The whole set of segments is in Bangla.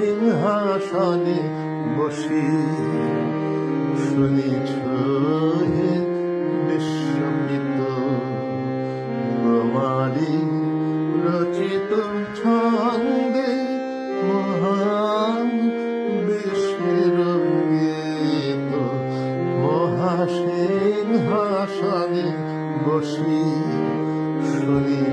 মহাসিংহাসনে বসি শুনিছ হে বিশ্বমিত তোমারি রচিত ছন্দে মহান বিশ্বের গীত মহাসিংহাসনে বসি শুনিছ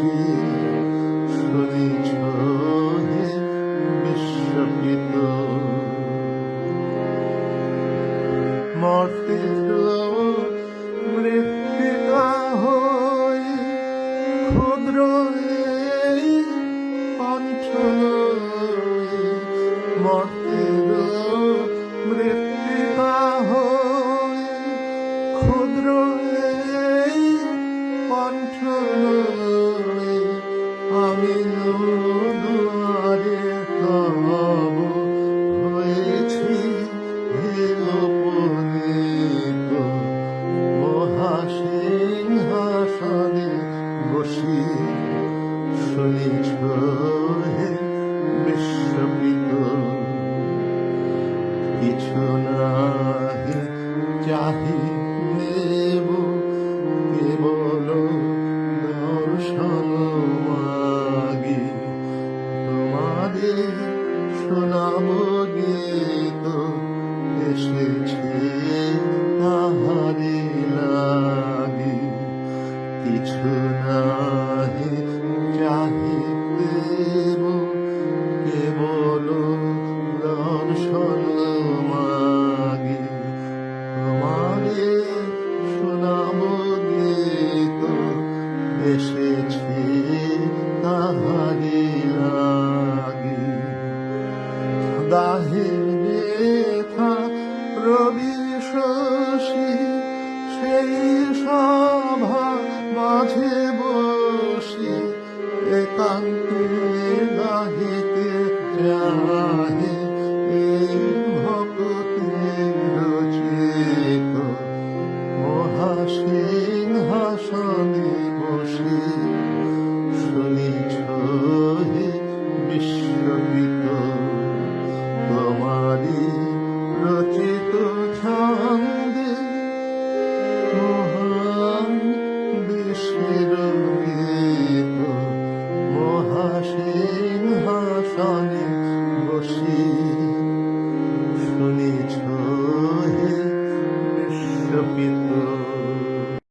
বসি শুনিছ হে বিশ্বপিত মর্তের বসি, শুনিছ হে বিশ্বপিত কিছু নাহি চাহি দেব কেবল দর্শন মাগি। তোমাদের শোনাব গীত, এসেছে কিছু নাহি চাহি দেব কেবল দর্শন মাগি তোমারে শোনাব গীত এসেছে তাহারি লাগি। দাহের একান্তে গাহিতে যাহে এই ভক্তের রচিত মহাসিংহাসনে বসি।